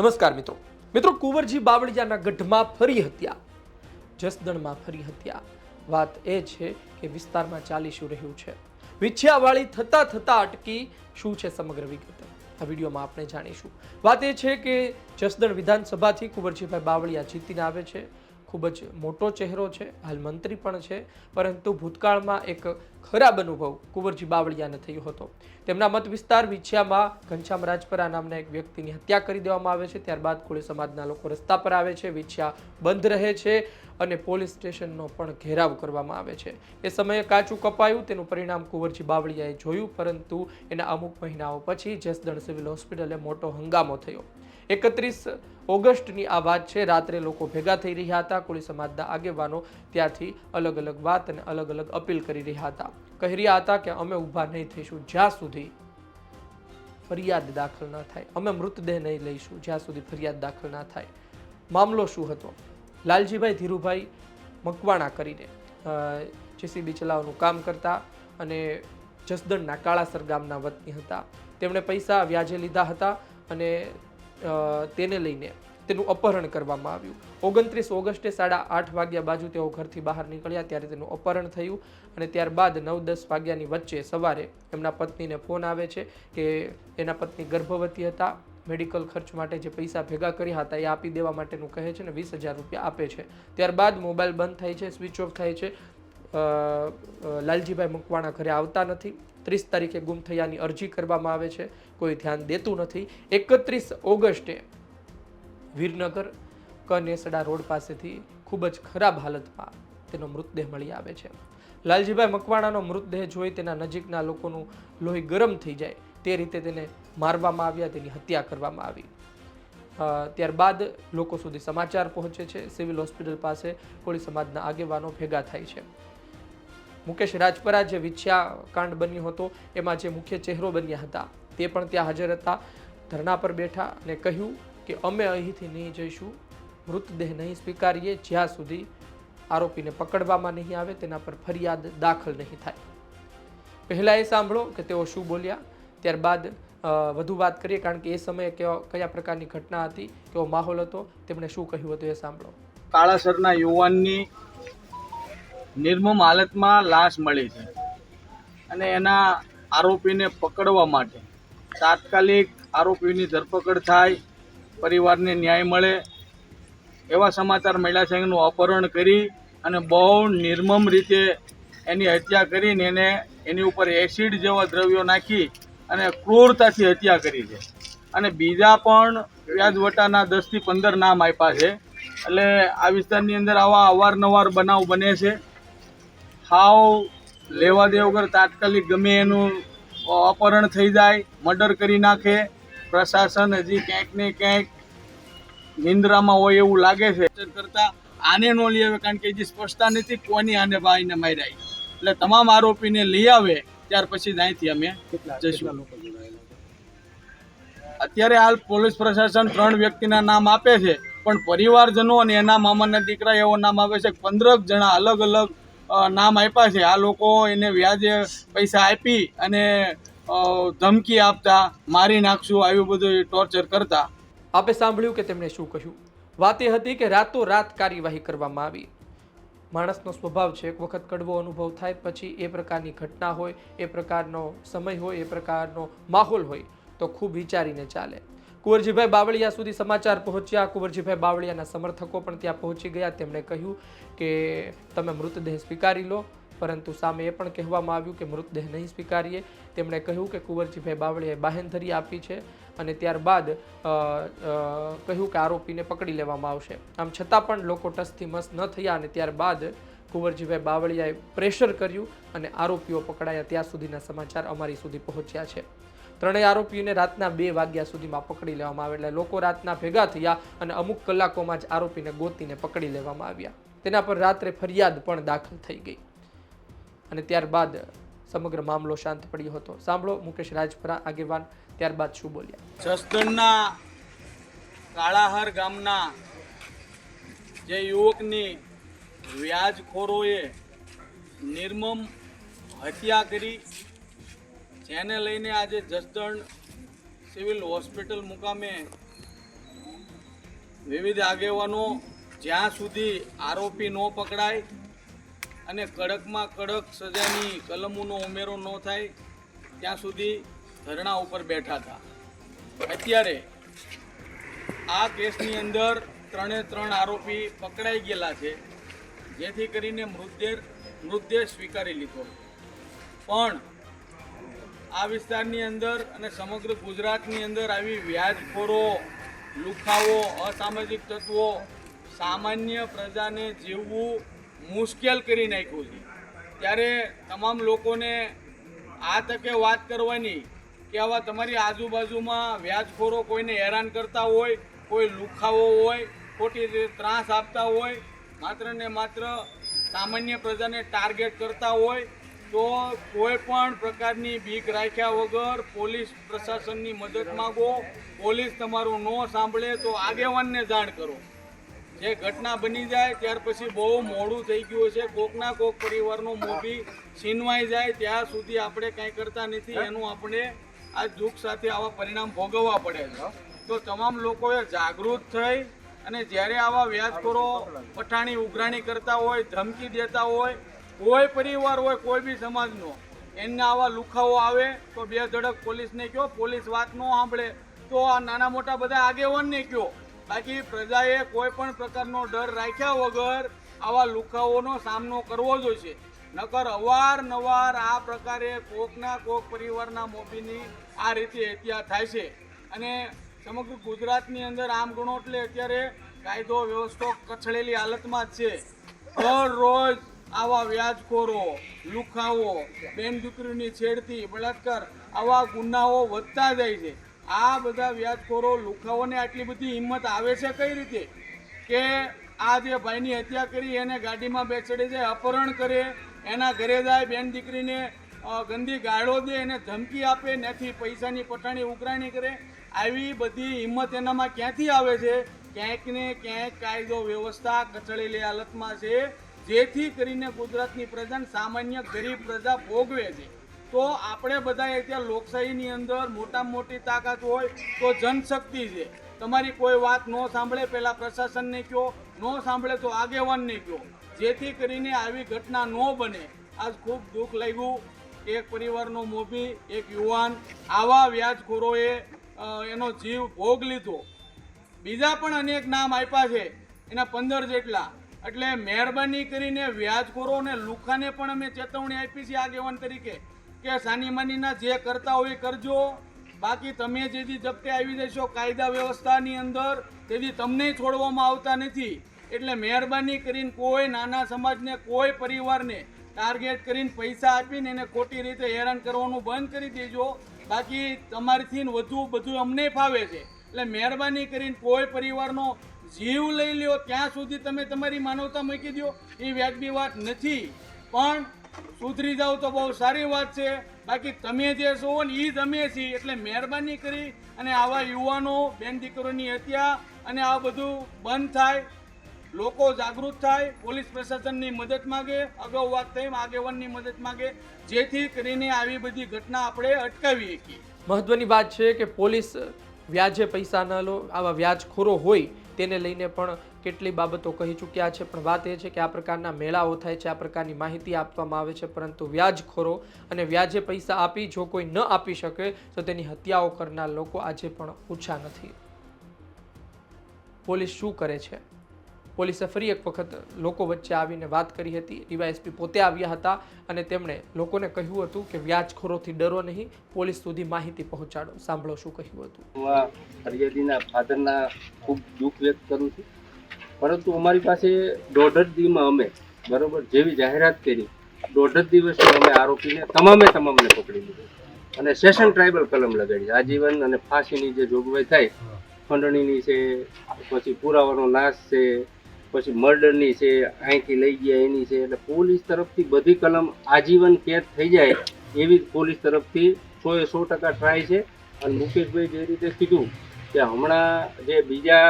નમસ્કાર મિત્રો. મિત્રો, કુંવરજી બાવળિયાના ગઢમાં ફરી હત્યા. જસદણમાં ફરી હત્યા. વાત એ છે કે વિસ્તારમાં ચાલી શું રહ્યું છે. વિછ્યાવાળી થતા થતા અટકી શું છે સમગ્ર વિગત? આ વિડીયોમાં આપણે જાણીશું. વાત એ છે કે જસદણ વિધાનસભાથી કુંવરજીભાઈ બાવળિયા જીતીને આવે છે. ખૂબ જ મોટો ચહેરો છે, હાલ મંત્રી પણ છે, પરંતુ ભૂતકાળમાં એક ખરાબ અનુભવ કુંવરજી બાવળિયાને થયો હતો. તેમના મત વિસ્તાર વિછિયામાં ઘનશ્યામ રાજપરા નામના એક વ્યક્તિની હત્યા કરી દેવામાં આવે છે, ત્યારબાદ કોળી સમાજના લોકો રસ્તા પર આવે છે, વિછિયા બંધ રહે છે અને પોલીસ સ્ટેશનનો પણ ઘેરાવ કરવામાં આવે છે. એ સમયે કાચું કપાયું, તેનું પરિણામ કુંવરજી બાવળિયાએ જોયું, પરંતુ એના અમુક મહિનાઓ પછી જસદણ સિવિલ હોસ્પિટલે મોટો હંગામો થયો. એકત્રીસ ઓગસ્ટની આ વાત છે. રાત્રે લોકો ભેગા થઈ રહ્યા હતા. કોળી સમાજના આગેવાનો ત્યાંથી અલગ અલગ વાત અને અલગ અલગ અપીલ કરી રહ્યા હતા. કહી રહ્યા હતા કે, અમે ઊભા નહીં થઈશું. જ્યાં સુધી ફરિયાદ દાખલ ન થાય. અમે મૃતદેહ નહીં લઈશું. જ્યાં સુધી ફરિયાદ દાખલ ના થાય. મામલો શું હતો? લાલજીભાઈ ધીરુભાઈ મકવાણા કરીને જેસીબી ચલાવવાનું કામ કરતા અને જસદણના કાળાસર ગામના વતની હતા. તેમણે પૈસા વ્યાજે લીધા હતા અને તેને લઈને તેનું અપહરણ કરવામાં આવ્યું. ઓગણત્રીસ ઓગસ્ટે સાડા આઠ વાગ્યા બાજુ તેઓ ઘરથી બહાર નીકળ્યા, ત્યારે તેનું અપહરણ થયું અને ત્યારબાદ નવ દસ વાગ્યાની વચ્ચે સવારે એમના પત્નીને ફોન આવે છે કે એના પત્ની ગર્ભવતી હતા, મેડિકલ ખર્ચ માટે જે પૈસા ભેગા કર્યા હતા એ આપી દેવા માટેનું કહે છે ને વીસ હજાર રૂપિયા આપે છે. ત્યારબાદ મોબાઈલ બંધ થાય છે, સ્વિચ ઓફ થાય છે. લાલજીભાઈ મકવાણા ઘરે આવતા નથી. ત્રીસ તારીખે ગુમ થયાની અરજી કરવામાં આવે છે. કોઈ ધ્યાન દેતું નથી. એકત્રીસ ઓગસ્ટે વીરનગર કનેસડા રોડ પાસેથી ખૂબ જ ખરાબ હાલતમાં તેનો મૃતદેહ મળી આવે છે. લાલજીભાઈ મકવાણાનો મૃતદેહ જોઈ તેના નજીકના લોકોનું લોહી ગરમ થઈ જાય તે રીતે તેને મારવામાં આવ્યા, તેની હત્યા કરવામાં આવી. ત્યારબાદ લોકો સુધી સમાચાર પહોંચે છે. સિવિલ હોસ્પિટલ પાસે કોળી સમાજના આગેવાનો ભેગા થાય છે. મુકેશ રાજપરા જે વિછ્યાકાંડ બન્યો હતો, એમાં જે મુખ્ય ચહેરો બન્યા હતા, તે પણ ત્યાં હાજર હતા. ધરણા પર બેઠા અને કહ્યું કે અમે અહીંથી નહીં જઈશું, મૃતદેહ નહીં સ્વીકારીએ, જ્યાં સુધી આરોપીને પકડવામાં નહીં આવે, તેના પર ફરિયાદ દાખલ નહીં થાય. પહેલા એ સાંભળો કે તેઓ શું બોલ્યા. ત્યારબાદ વધુ વાત કરીએ, કારણ કે એ સમયે કયા પ્રકારની ઘટના હતી, કેવો માહોલ હતો, તેમણે શું કહ્યું હતું એ સાંભળો. કાળાસરના યુવાનની નિર્મમ હાલતમાં લાશ મળી છે અને એના આરોપીને પકડવા માટે તાત્કાલિક આરોપીની ધરપકડ થાય, પરિવારને ન્યાય મળે એવા સમાચાર મહિલા સંઘનું અપહરણ કરી અને બહુ નિર્મમ રીતે એની હત્યા કરીને એને એની ઉપર એસિડ જેવા દ્રવ્યો નાખી અને ક્રૂરતાથી હત્યા કરી છે. અને બીજા પણ વ્યાજવટાના દસથી પંદર નામ આપ્યા છે. એટલે આ વિસ્તારની અંદર આવા અવારનવાર બનાવ બને છે. હાવ લેવા દે વગર તાત્કાલિક ગમે એનું અપહરણ થઈ જાય મર્ડર કરી નાખે પ્રશાસન હજી ક્યાંક ને ક્યાંક નિંદ્રામાં હોય એવું લાગે છે. કરતા આને ન લઈ આવે કારણ કે હજી સ્પષ્ટતા નથી કોની આને ભાઈને માર્યા એટલે તમામ આરોપીને લઈ આવે ત્યાર પછી અહીંથી અમે જઈશું અત્યારે હાલ પોલીસ પ્રશાસન ત્રણ વ્યક્તિના નામ આપે છે પણ પરિવારજનો અને એના મામાના દીકરા એવો નામ આપે છે પંદરક જણા અલગ અલગ નામ આપ્યા છે. આ લોકો એને વ્યાજે પૈસા આપી અને ધમકી આપતા, મારી નાખશું આવ્યું બધું ટોર્ચર કરતા. આપે સાંભળ્યું કે તેમણે શું કહ્યું? વાત એ હતી કે રાતોરાત કાર્યવાહી કરવામાં આવી. માણસનો સ્વભાવ છે, એક વખત કડવો અનુભવ થાય, પછી એ પ્રકારની ઘટના હોય, એ પ્રકારનો સમય હોય, એ પ્રકારનો માહોલ હોય, તો ખૂબ વિચારીને ચાલે. કુંવરજીભાઈ બાવળિયા સુધી સમાચાર પહોંચ્યા. કુંવરજીભાઈ બાવળિયાના સમર્થકો પણ ત્યાં પહોંચી ગયા. તેમણે કહ્યું કે તમે મૃતદેહ સ્વીકારી લો, પરંતુ સામે એ પણ કહેવામાં આવ્યું કે મૃતદેહ નહીં સ્વીકારીએ. તેમણે કહ્યું કે કુંવરજીભાઈ બાવળિયાએ બાહેંધરી આપી છે અને ત્યારબાદ કહ્યું કે આરોપીને પકડી લેવામાં આવશે. આમ છતાં પણ લોકો ટસથી મસ ન થયા અને ત્યારબાદ કુંવરજીભાઈ બાવળિયાએ પ્રેશર કર્યું અને આરોપીઓ પકડાયા. ત્યાં સુધીના સમાચાર અમારી સુધી પહોંચ્યા છે. ત્રણેય આરોપીઓને રાતના બે વાગ્યા સુધીમાં પકડી લેવામાં આવે એટલે લોકો રાતના ભેગા થયા અને અમુક કલાકોમાં જ આરોપીને ગોતીને પકડી લેવામાં આવ્યા. તેના પર રાત્રે ફરિયાદ પણ દાખલ થઈ ગઈ. અને ત્યારબાદ સમગ્ર મામલો શાંત પડ્યો હતો. સાંભળો મુકેશ રાજપરા આગેવાન, ત્યારબાદ શું બોલ્યા? જસદણના કાળાહાર ગામના જે યુવકની વ્યાજખોરોએ નિર્મમ હત્યા કરી જેને લઈને આજે જસદણ સિવિલ હોસ્પિટલ મુકામે વિવિધ આગેવાનો જ્યાં સુધી આરોપી ન પકડાય અને કડકમાં કડક સજાની કલમોનો ઉમેરો ન થાય, ત્યાં સુધી ધરણા ઉપર બેઠા હતા. અત્યારે આ કેસની અંદર ત્રણે ત્રણ આરોપી પકડાઈ ગયેલા છે, જેથી કરીને મૃતદેહ મૃતદેહ સ્વીકારી લીધો. પણ આ વિસ્તારની અંદર અને સમગ્ર ગુજરાતની અંદર આવી વ્યાજખોરો, લુખાઓ, અસામાજિક તત્વો સામાન્ય પ્રજાને જીવવું મુશ્કેલ કરી નાખ્યું છે. ત્યારે તમામ લોકોને આ તકે વાત કરવાની કે આવા તમારી આજુબાજુમાં વ્યાજખોરો કોઈને હેરાન કરતા હોય, કોઈ લુખાઓ હોય, ખોટી રીતે ત્રાસ આપતા હોય, માત્ર ને માત્ર સામાન્ય પ્રજાને ટાર્ગેટ કરતા હોય તો કોઈ પણ પ્રકારની બીક રાખ્યા વગર પોલીસ પ્રશાસનની મદદ માંગો. પોલીસ તમારું ન સાંભળે તો આગેવાનને જાણ કરો. જે ઘટના બની જાય ત્યાર પછી બહુ મોડું થઈ ગયું છે કોકના કોક પરિવારનો મોભી છીનવાઈ જાય. ત્યાં સુધી આપણે કાંઈ કરતા નથી. એનું આપણે આ દુઃખ સાથે આવા પરિણામ ભોગવવા પડે છે. તો તમામ લોકોએ જાગૃત થઈ અને જ્યારે આવા વ્યાજખોરો પઠાણી ઉઘરાણી કરતા હોય, ધમકી દેતા હોય કોઈ પરિવાર હોય, કોઈ બી સમાજનો એના આવા લુખાઓ આવે તો બે ધડક પોલીસને કહો, પોલીસ વાત ન સાંભળે. તો આ નાના મોટા બધા આગેવાનને કહો. બાકી પ્રજાએ કોઈ પણ પ્રકારનો ડર રાખ્યા વગર આવા લુખાઓનો સામનો કરવો જોઈશે. નકર અવારનવાર આ પ્રકારે કોકના કોક પરિવારના મોભીની આ રીતે હત્યા થાય છે. અને સમગ્ર ગુજરાતની અંદર આમ ગણો એટલે અત્યારે કાયદો વ્યવસ્થો કચડેલી હાલતમાં જ છે. દરરોજ આવા વ્યાજખોરો, લુખાઓ, બેન દીકરીની છેડતી બળાત્કાર, આવા ગુનાઓ વધતા જાય છે. આ બધા વ્યાજખોરો, લુખાઓને આટલી બધી હિંમત આવે છે કઈ રીતે? કે આ જે ભાઈની હત્યા કરી, એને ગાડીમાં બેસાડે છે અપહરણ કરે, એના ઘરે જાય, બેન દીકરીને ગંદી ગાળો દે, એને ધમકી આપે, નથી પૈસાની પઠાણી ઉઘરાણી કરે, આવી બધી હિંમત એનામાં ક્યાંથી આવે છે? ક્યાંક ને ક્યાંક કાયદો વ્યવસ્થા કચડેલી હાલતમાં છે. જેથી કરીને ગુજરાતની પ્રજા સામાન્ય ગરીબ પ્રજા ભોગવે છે. તો આપણે બધા ત્યાં લોકશાહીની અંદર મોટામાં મોટી તાકાત હોય તો જનશક્તિ છે. તમારી કોઈ વાત ન સાંભળે પહેલાં પ્રશાસનને કહો, ન સાંભળે તો આગેવાનને કહો. જેથી કરીને આવી ઘટના ન બને. આજ ખૂબ દુઃખ લાગ્યું. એક પરિવારનો મોભી, એક યુવાન, આવા વ્યાજખોરોએ એનો જીવ ભોગ લીધો. બીજા પણ અનેક નામ આપ્યા છે. એના પંદર જેટલા. એટલે મહેરબાની કરીને વ્યાજખોરો અને લુખાને પણ અમે ચેતવણી આપી છે આગેવાન તરીકે કે સાની માનીના જે કરતા હોય કરજો. બાકી તમે જેથી જપ્તે આવી જશો કાયદા વ્યવસ્થાની અંદર તેથી તમને છોડવામાં આવતા નથી. એટલે મહેરબાની કરીને કોઈ નાના સમાજને, કોઈ પરિવારને ટાર્ગેટ કરીને પૈસા આપીને એને ખોટી રીતે હેરાન કરવાનું બંધ કરી દેજો. બાકી તમારીથી વધુ બધું અમને ફાવે છે. એટલે મહેરબાની કરીને કોઈ પરિવારનો જીવ લઈ લ્યો, ત્યાં સુધી તમે તમારી માનવતા મૂકી દો એ વ્યાજબી વાત નથી. પણ સુધરી જાઓ તો બહુ સારી વાત છે. બાકી તમે જે છો ને એ જ અમે છીએ. એટલે મહેરબાની કરી અને આવા યુવાનો, બેન દીકરોની હત્યા અને આ બધું બંધ થાય. લોકો જાગૃત થાય. પોલીસ પ્રશાસનની મદદ માગે. અગાઉ વાત થઈ, આગેવાનની મદદ માગે. જેથી કરીને આવી બધી ઘટના આપણે અટકાવી શકીએ. મહત્વની વાત છે કે પોલીસ વ્યાજે પૈસા ન લો. આવા વ્યાજખોરો હોય તેને લઈને પણ કેટલી બાબતો કહી ચૂક્યા છે. પણ વાત એ છે કે આ પ્રકારના મેળાઓ થાય છે, આ પ્રકારની માહિતી આપવામાં આવે છે, પરંતુ વ્યાજખોરો અને વ્યાજે પૈસા આપી જો કોઈ ન આપી શકે, તો તેની હત્યાઓ કરનાર લોકો આજે પણ ઓછા નથી. પોલીસ શું કરે છે? પોલીસે ફરી એક વખત લોકો વચ્ચે આવીને વાત કરી હતી. ડીવાયએસપી પોતે આવ્યા હતા અને તેમણે લોકોને કહ્યું હતું કે વ્યાજખોરોથી ડરો નહીં પોલીસ સુધી માહિતી પહોંચાડો. સાંભળો શું કહ્યું હતું. હું આ ફરિયાદીના ફાધરના ખૂબ દુઃખ વ્યક્ત કરું છું. પરંતુ અમારી પાસે દોઢ જ દીમાં અમે બરોબર જેવી જાહેરાત કરી દોઢ જ દિવસમાં અમે આરોપીને તમામે તમામને પકડી લીધો. અને સેશન ટ્રાઇબલ કલમ લગાડી આજીવન અને ફાંસીની જે જોગવાઈ થાય ખંડણીની છે પછી પુરાવાનો નાશ છે પછી મર્ડરની છે, અહીંથી લઈ ગયા, એની છે, એટલે પોલીસ તરફથી બધી કલમ આજીવન કેદ થઈ જાય એવી પોલીસ તરફથી સો એ સો ટકા ટ્રાય છે. અને મુકેશભાઈ જે રીતે કીધું કે હમણાં જે બીજા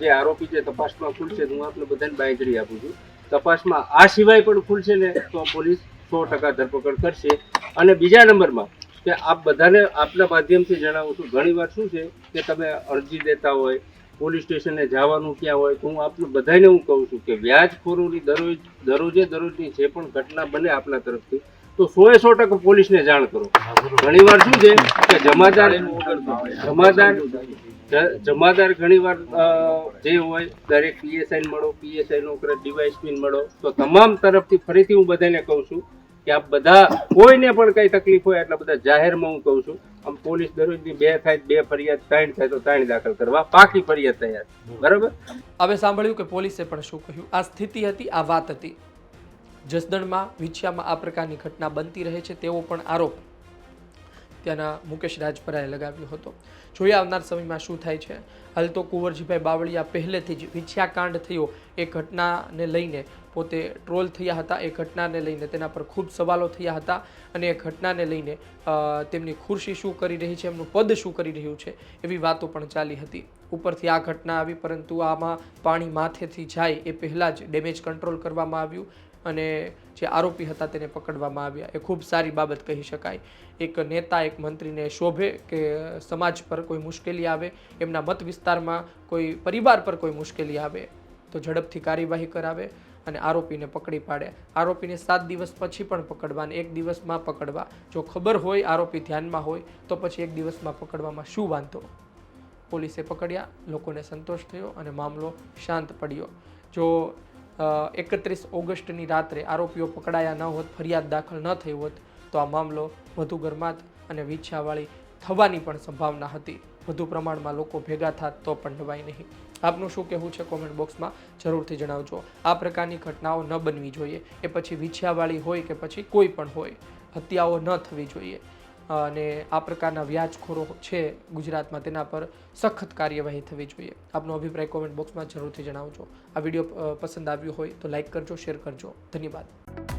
જે આરોપી જે તપાસમાં ખુલશે હું આપને બધાને બાંધરી આપું છું. તપાસમાં આ સિવાય પણ ખુલશે ને, તો પોલીસ સો ટકા ધરપકડ કરશે. અને બીજા નંબરમાં કે આપ બધાને આપના માધ્યમથી જણાવું છું ઘણી વાર શું છે કે તમે અરજી દેતા હોય પોલીસ સ્ટેશને જવાનું ક્યાં હોય તો હું આપને બધાને હું કહું છું કે વ્યાજખોરોની દરરોજ દરરોજે દરરોજની જે પણ ઘટના બને આપના તરફથી, તો સો એ સો ટકા પોલીસને જાણ કરો. ઘણીવાર શું છે કે જમાદાર જમાદાર જમાદાર ઘણીવાર જે હોય, દરેક પીએસઆઈ મળો, પીએસઆઈ નો ડીવાયસપી મળો, તો તમામ તરફથી ફરીથી હું બધાને કહું છું કે આપ બધા કોઈને પણ કઈ તકલીફ હોય એટલે બધા જાહેરમાં હું કહું છું, આમ પોલીસ દરરોજની બે થાય, બે ફરિયાદ, ત્રણ થાય તો ત્રણ દાખલ કરવા. પાકી ફરિયાદ તૈયાર. બરાબર? હવે સાંભળ્યું કે પોલીસે પણ શું કહ્યું? આ સ્થિતિ હતી, આ વાત હતી. જસદણમાં, વિછિયામાં આ પ્રકારની ઘટના બનતી રહે છે તેવો પણ આરોપ ત્યાંના મુકેશ રાજપરાએ લગાવ્યો હતો. જોઈએ આવનાર સમયમાં શું થાય છે. હાલ તો કુંવરજીભાઈ બાવળિયા પહેલેથી જ વિછ્યાકાંડ થયો. એ ઘટનાને લઈને પોતે ટ્રોલ થયા હતા. એ ઘટનાને લઈને તેના પર ખૂબ સવાલો થયા હતા અને એ ઘટનાને લઈને તેમની ખુરશી શું કરી રહી છે, એમનું પદ શું કરી રહ્યું છે એવી વાતો પણ ચાલી હતી. ઉપરથી આ ઘટના આવી, પરંતુ આમાં પાણી માથેથી જાય એ પહેલાં જ ડેમેજ કંટ્રોલ કરવામાં આવ્યું. અને જે આરોપી હતા તેને પકડવામાં આવ્યા. એ ખૂબ સારી બાબત કહી શકાય. એક નેતા, એક મંત્રીને શોભે કે સમાજ પર કોઈ મુશ્કેલી આવે, એમના મત વિસ્તારમાં કોઈ પરિવાર પર કોઈ મુશ્કેલી આવે, તો ઝડપથી કાર્યવાહી કરાવે અને આરોપીને પકડી પાડે. આરોપીને સાત દિવસ પછી પણ પકડવા અને એક દિવસમાં પકડવા. જો ખબર હોય, આરોપી ધ્યાનમાં હોય, તો પછી એક દિવસમાં પકડવામાં શું વાંધો? પોલીસે પકડ્યા, લોકોને સંતોષ થયો અને મામલો શાંત પડ્યો. જો એકત્રીસ ઓગસ્ટની રાત્રે આરોપીઓ પકડાયા ન હોત, ફરિયાદ દાખલ ન થઈ હોત, તો આ મામલો વધુ ગરમાત અને વિછાવાળી થવાની પણ સંભાવના હતી. વધુ પ્રમાણમાં લોકો ભેગા થાત તો પણ નવાય નહીં. આપનું શું કહેવું છે કોમેન્ટ બોક્સમાં જરૂરથી જણાવજો. આ પ્રકારની ઘટનાઓ ન બનવી જોઈએ. એ પછી વિછિયાવાળી હોય કે પછી કોઈ પણ હોય, હત્યાઓ ન થવી જોઈએ. અને આ પ્રકારના વ્યાજખોરો છે ગુજરાતમાં, તેના પર સખત કાર્યવાહી થવી જોઈએ. આપનો અભિપ્રાય કોમેન્ટ બોક્સમાં જરૂરથી જણાવજો. આ વીડિયો પસંદ આવ્યો હોય તો લાઈક કરજો શેર કરજો. ધન્યવાદ.